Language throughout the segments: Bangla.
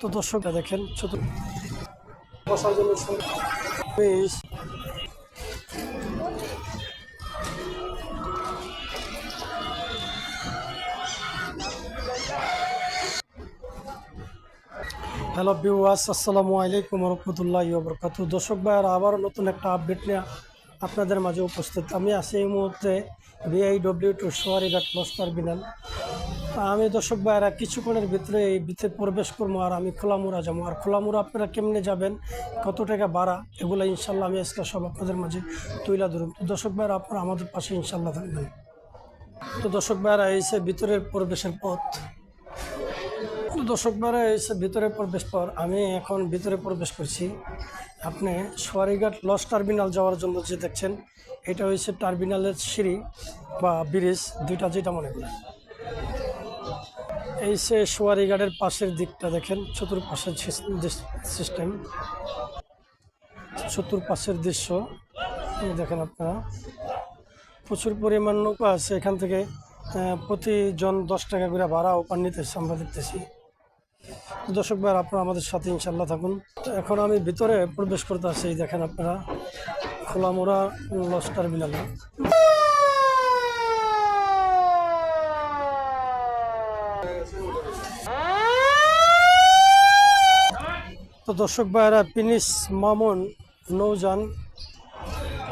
তো দর্শকরা দেখেন চতুর বসার জন্য বেশ। হ্যালো বিওয়াস আসসালামু আলাইকুম রহমতুল্লাহ বরকাত দর্শক ভাইয়ের, আবারও নতুন একটা আপডেট নিয়ে আপনাদের মাঝে উপস্থিত। আমি আছি এই মুহূর্তে বিআইডব্লিউ টু সোয়ারিঘাট লস টার্মিনাল তা আমি দর্শক ভাইয়েরা, কিছুক্ষণের ভিতরে এই ভিতরে প্রবেশ করব আর আমি খোলামুড়া যাব। আর খোলামুড়া আপনারা কেমনে যাবেন, কত টাকা ভাড়া, এগুলো ইনশাল্লাহ আমি আজকে সব আপনাদের মাঝে তুইলা ধরুন। তো দর্শক ভাইয়েরা, আপনারা আমাদের পাশে ইনশাল্লাহ থাকবেন। তো দর্শক ভাইয়েরা এসে ভিতরের প্রবেশের পথ। তো দর্শক ভাইরা এসে ভিতরে প্রবেশ পর আমি এখন ভিতরে প্রবেশ করছি। আপনি সোয়ারিঘাট লস টার্মিনাল যাওয়ার জন্য যে দেখছেন, এটা হয়েছে টার্মিনালের সিঁড়ি বা ব্রিজ, দুইটা যেটা মনে করেন। এই সে গার্ডের পাশের দিকটা দেখেন, চতুর্পাশের সিস্টেম চতুর্পাশের দৃশ্য দেখেন আপনারা। প্রচুর পরিমাণ নৌকা আছে এখান থেকে প্রতিজন দশ টাকা করে ভাড়া ওপার নিতেছে, আমরা দেখতেছি। দর্শক ভাই আপনারা আমাদের সাথে ইনশাল্লাহ থাকুন। এখন আমি ভিতরে প্রবেশ করতে এই দেখেন আপনারা। খোলামোড়া লস টার্মিনালে তো দর্শক ভাইয়েরা, পিনিস, মামুন নৌযান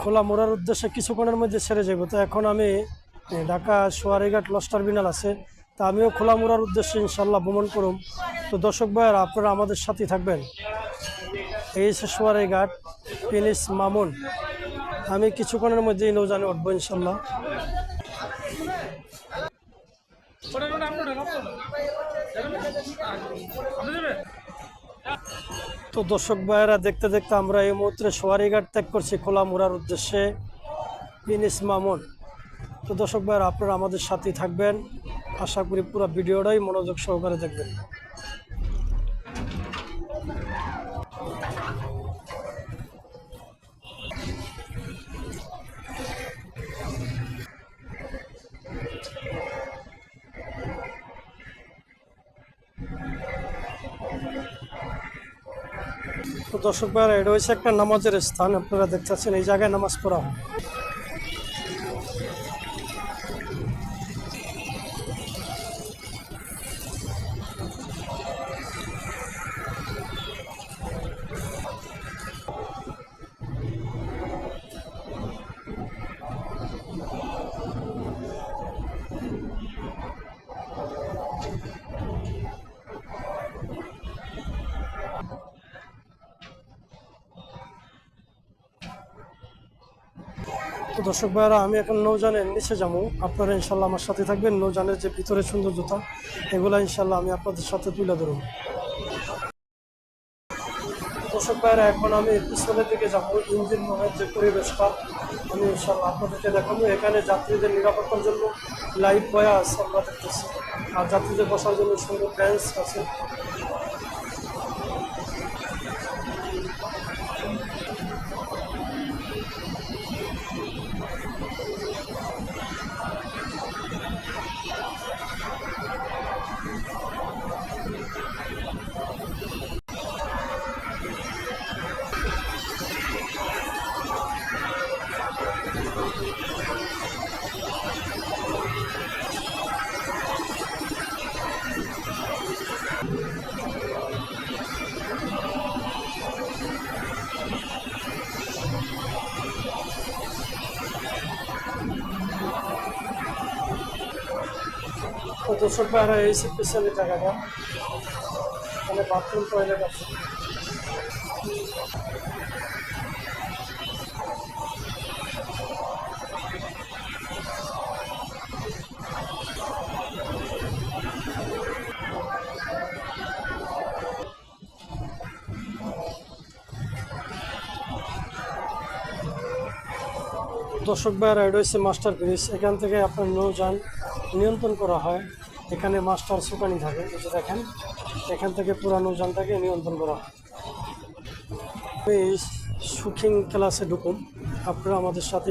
খোলা মোড়ার উদ্দেশ্যে কিছুক্ষণের মধ্যে ছেড়ে যাব তো এখন আমি ঢাকা সোয়ারিঘাট লস টার্মিনাল আছে। তা আমিও খোলা মোড়ার উদ্দেশ্যে ইনশাল্লাহ ভ্রমণ করুম। তো দর্শক ভাইয়েরা, আপনারা আমাদের সাথে থাকবেন। এই সোয়ারিঘাট, পিনিস, মামুন। আমি কিছুক্ষণের মধ্যেই নৌজানে উঠবো ইনশাল্লাহ তো দর্শক ভাইয়েরা, দেখতে দেখতে আমরা এই মুহূর্তে সোয়ারিঘাট ত্যাগ করছি খোলা মোড়ার উদ্দেশ্যে ইনিস মামুন। তো দর্শক ভাইয়েরা, আপনারা আমাদের সাথেই থাকবেন। আশা করি পুরো ভিডিওটাই মনোযোগ সহকারে দেখবেন। দর্শক ভাইয়েরা, এটা হয়েছে একটা নামাজের স্থান। আপনারা দেখতে পাচ্ছেন, এই জায়গায় নামাজ পড়া হয়। তো দর্শক ভাইয়েরা, আমি এখন নৌজানের নিচে যাব। আপনারা ইনশাল্লাহ আমার সাথে থাকবেন, নৌজানের যে ভিতরে সৌন্দর্যতা এগুলা ইনশাল্লাহ আমি আপনাদের সাথে তুলে ধরব। দর্শক ভাইয়েরা, এখন আমি পিছনের দিকে যাব, ইঞ্জিন রুমের যে পরিবেশটা, আমি ইনশাল্লাহ আপনাদেরকে দেখাবো। এখানে যাত্রীদের নিরাপত্তার জন্য লাইট বয়া আছে, আমরা দেখতেছি। আর যাত্রীদের বসার জন্য সুন্দর বেঞ্চ আছে। দর্শক ভাইরা এই সে পিছনের জায়গাটা মানে বাথরুম টয়লেট আছে। দর্শক ভাইয়েরা, এটা হচ্ছে মাস্টার ব্রিজ এখান থেকে আপনার নৌযান নিয়ন্ত্রণ করা হয়। এখানে মাস্টার সুকানি থাকে এটা দেখেন। এখান থেকে পুরা নৌযানটাকে নিয়ন্ত্রণ করা হয়। এই শুটিং ক্লাসে ঢুকুন। আপনারা আমাদের সাথে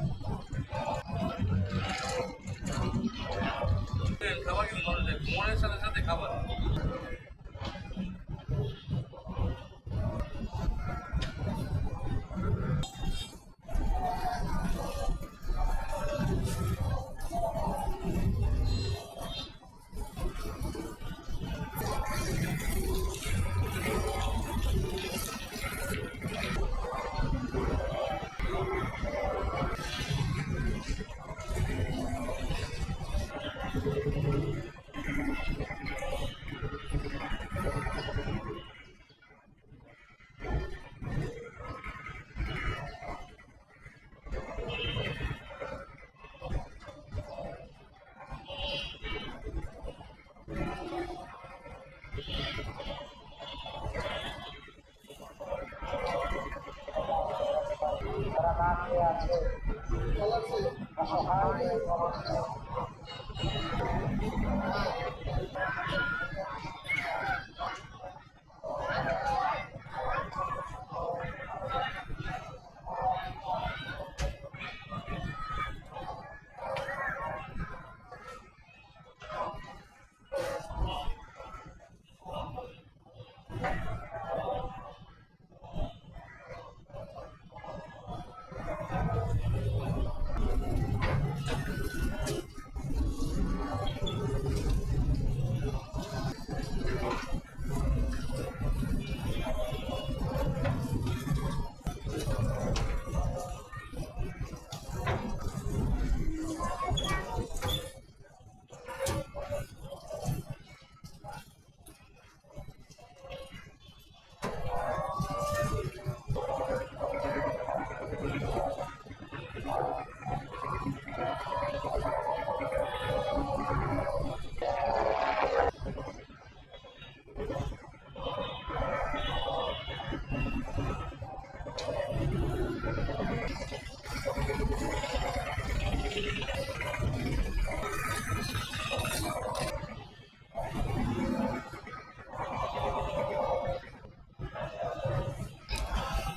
আছে অসহায়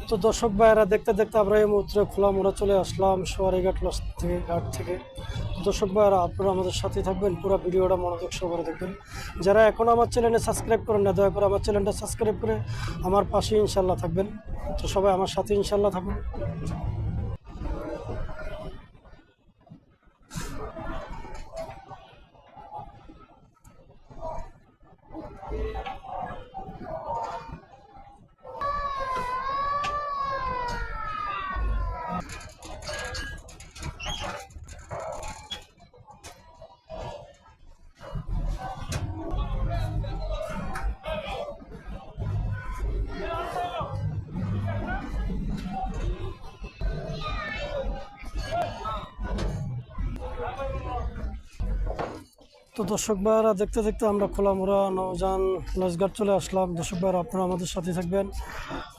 তো দর্শক ভাইয়েরা, দেখতে দেখতে আমরা এই মুহূর্তে খোলা মোড়া চলে আসলাম সোয়ারিঘাট লস থেকে, ঘাট থেকে। দর্শক ভাইয়েরা, আপনারা আমাদের সাথে থাকবেন, পুরো ভিডিওটা মনোযোগ সহকারে দেখবেন। যারা এখন আমার চ্যানেলে সাবস্ক্রাইব করেন না, দয়া করে আমার চ্যানেলটা সাবস্ক্রাইব করে আমার পাশে ইনশাল্লাহ থাকবেন। তো সবাই আমার সাথে ইনশাল্লাহ থাকুন। তো দর্শক ভাইয়েরা, দেখতে দেখতে আমরা খোলামোড়া নৌজান লঞ্চঘাট চলে আসলাম। দর্শক ভাইয়েরা, আপনারা আমাদের সাথে থাকবেন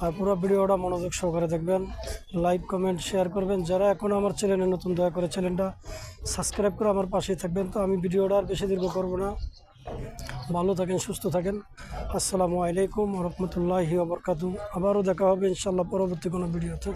আর পুরো ভিডিওটা মনোযোগ সহকারে দেখবেন। লাইক, কমেন্ট, শেয়ার করবেন। যারা এখন আমার চ্যানেলে নতুন, দয়া করে চ্যানেলটা সাবস্ক্রাইব করে আমার পাশেই থাকবেন। তো আমি ভিডিওটা আর বেশি দীর্ঘ করব না। ভালো থাকেন, সুস্থ থাকেন। আসসালামু আলাইকুম রহমতুল্লাহি আবরকাতু আবারও দেখা হবে ইনশাল্লাহ পরবর্তী কোনো ভিডিওতে।